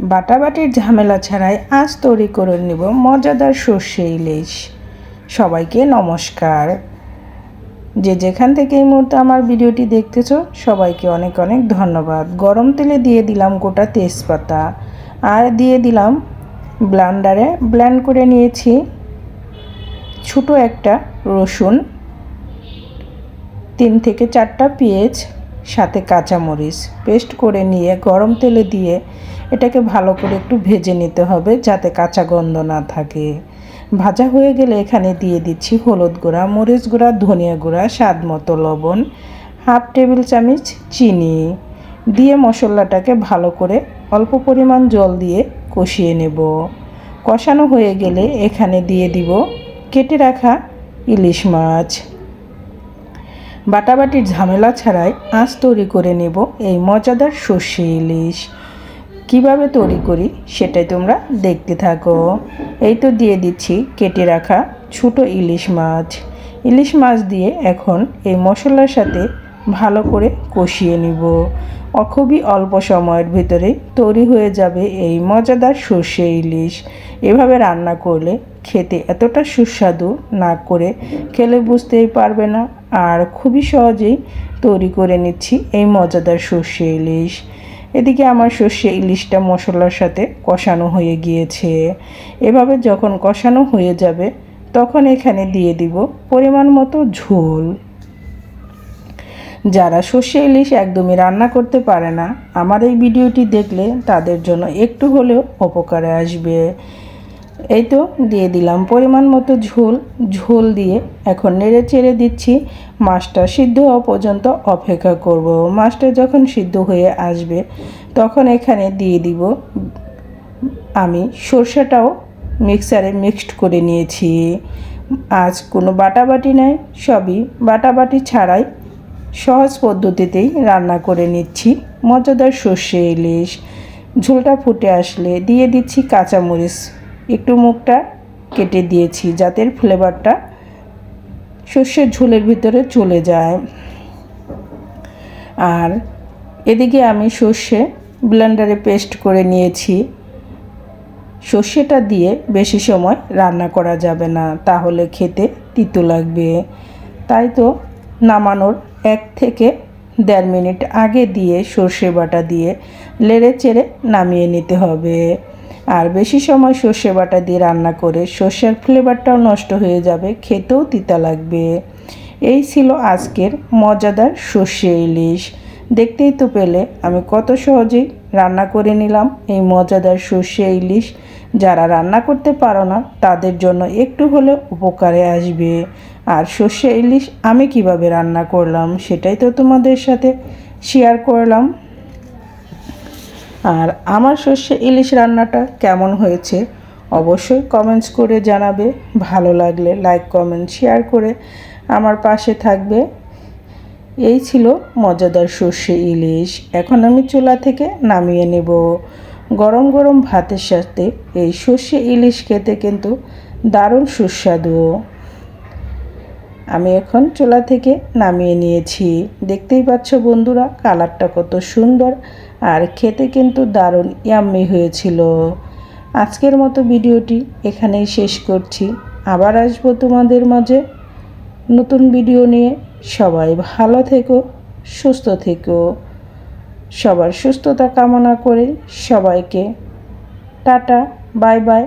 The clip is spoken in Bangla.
বাটাবাটির ঝামেলা ছাড়াই আজ তৈরি করে নিব মজাদার সর্ষে ইলিশ। সবাইকে নমস্কার। যে যেখান থেকে এই মুহূর্তে আমার ভিডিওটি দেখতেছ, সবাইকে অনেক অনেক ধন্যবাদ। গরম তেলে দিয়ে দিলাম গোটা তেজপাতা আর দিয়ে দিলাম ব্লান্ডারে। ব্ল্যান্ড করে নিয়েছি ছোটো একটা রসুন, তিন থেকে চারটা পেঁয়াজ সাথে কাঁচামরিচ পেস্ট করে নিয়ে গরম তেলে দিয়ে এটাকে ভালো করে একটু ভেজে নিতে হবে যাতে কাঁচা গন্ধ না থাকে। ভাজা হয়ে গেলে এখানে দিয়ে দিচ্ছি হলুদ গুঁড়া, মরিচ গুঁড়া, ধনিয়া গুঁড়া, স্বাদ মতো লবণ, হাফ টেবিল চামচ চিনি। দিয়ে মশলাটাকে ভালো করে অল্প পরিমাণ জল দিয়ে কষিয়ে নেব। কষানো হয়ে গেলে এখানে দিয়ে দিব কেটে রাখা ইলিশ মাছ। বাটাবাটির ঝামেলা ছাড়াই আঁচ তৈরি করে নেব এই মজাদার সর্ষে ইলিশ। কীভাবে তৈরি করি সেটাই তোমরা দেখতে থাকো। এই তো দিয়ে দিচ্ছি কেটে রাখা ছোটো ইলিশ মাছ। ইলিশ মাছ দিয়ে এখন এই মশলার সাথে ভালো করে কষিয়ে নিব। খুবই অল্প সময়ের ভিতরে তৈরি হয়ে যাবে এই মজাদার সর্ষে ইলিশ। এভাবে রান্না করলে খেতে এতটা সুস্বাদু না করে খেলে বুঝতেই পারবে না। আর খুবই সহজেই তৈরি করে নিচ্ছি এই মজাদার সর্ষে ইলিশ। এদিকে আমার সর্ষে ইলিশটা মশলার সাথে কষানো হয়ে গিয়েছে। এভাবে যখন কষানো হয়ে যাবে, তখন এখানে দিয়ে দিব পরিমাণ মতো ঝোল। যারা সর্ষে ইলিশ একদমই রান্না করতে পারে না, আমার এই ভিডিওটি দেখলে তাদের জন্য একটু হলেও উপকারে আসবে। এই তো, দিয়ে দিলাম পরিমাণ মতো ঝোল। ঝোল দিয়ে এখন নেড়ে চেড়ে দিচ্ছি। মাছটা সিদ্ধ হওয়া পর্যন্ত অপেক্ষা করব। মাছটা যখন সিদ্ধ হয়ে আসবে, তখন এখানে দিয়ে দিব আমি সর্ষেটাও মিক্সারে মিক্সড করে নিয়েছি। আজ কোনো বাটাবাটি নাই, সবই বাটাবাটি ছাড়াই সহজ পদ্ধতিতেই রান্না করে নিচ্ছি। মজাদার সর্ষে, ইলিশ, ঝোলটা ফুটে আসলে দিয়ে দিচ্ছি কাঁচামরিচ। একটু মুখটা কেটে দিয়েছি যাতে ফ্লেভারটা সর্ষের ঝোলের ভিতরে চলে যায়। আর এদিকে আমি সর্ষে ব্লেন্ডারে পেস্ট করে নিয়েছি। সর্ষেটা দিয়ে বেশি সময় রান্না করা যাবে না, তাহলে খেতে তিতো লাগবে। তাই তো নামানোর এক থেকে দেড় মিনিট আগে দিয়ে সর্ষে বাটা দিয়ে লেড়ে চেড়ে নামিয়ে নিতে হবে। আর বেশি সময় সর্ষে বাটা দিয়ে রান্না করে সর্ষের ফ্লেভারটাও নষ্ট হয়ে যাবে, খেতেও তিতা লাগবে। এই ছিল আজকের মজাদার সর্ষে ইলিশ। দেখতেই তো পেলে আমি কত সহজেই রান্না করে নিলাম এই মজাদার সর্ষে ইলিশ। যারা রান্না করতে পারো না, তাদের জন্য একটু হলে উপকারে আসবে। আর সর্ষে ইলিশ আমি কীভাবে রান্না করলাম সেটাই তো তোমাদের সাথে শেয়ার করলাম। আর আমার সর্ষে ইলিশ রান্নাটা কেমন হয়েছে অবশ্যই কমেন্টস করে জানাবে। ভালো লাগলে লাইক কমেন্ট শেয়ার করে আমার পাশে থাকবে। এই ছিল মজাদার সর্ষে ইলিশ। এখন আমি চুলা থেকে নামিয়ে নেব। গরম গরম ভাতের সাথে এই সর্ষে ইলিশ খেতে কিন্তু দারুণ সুস্বাদু। আমি এখন চোলা থেকে নামিয়ে নিয়েছি। দেখতেই পাচ্ছ বন্ধুরা, কালারটা কত সুন্দর আর খেতে কিন্তু দারুণ ইয়াম্মি হয়েছিল। আজকের মতো ভিডিওটি এখানেই শেষ করছি। আবার আসব তোমাদের মাঝে নতুন ভিডিও নিয়ে। সবাই ভালো থেকো, সুস্থ থেকো। সবার সুস্থতা কামনা করে সবাইকে টাটা, বাই বাই।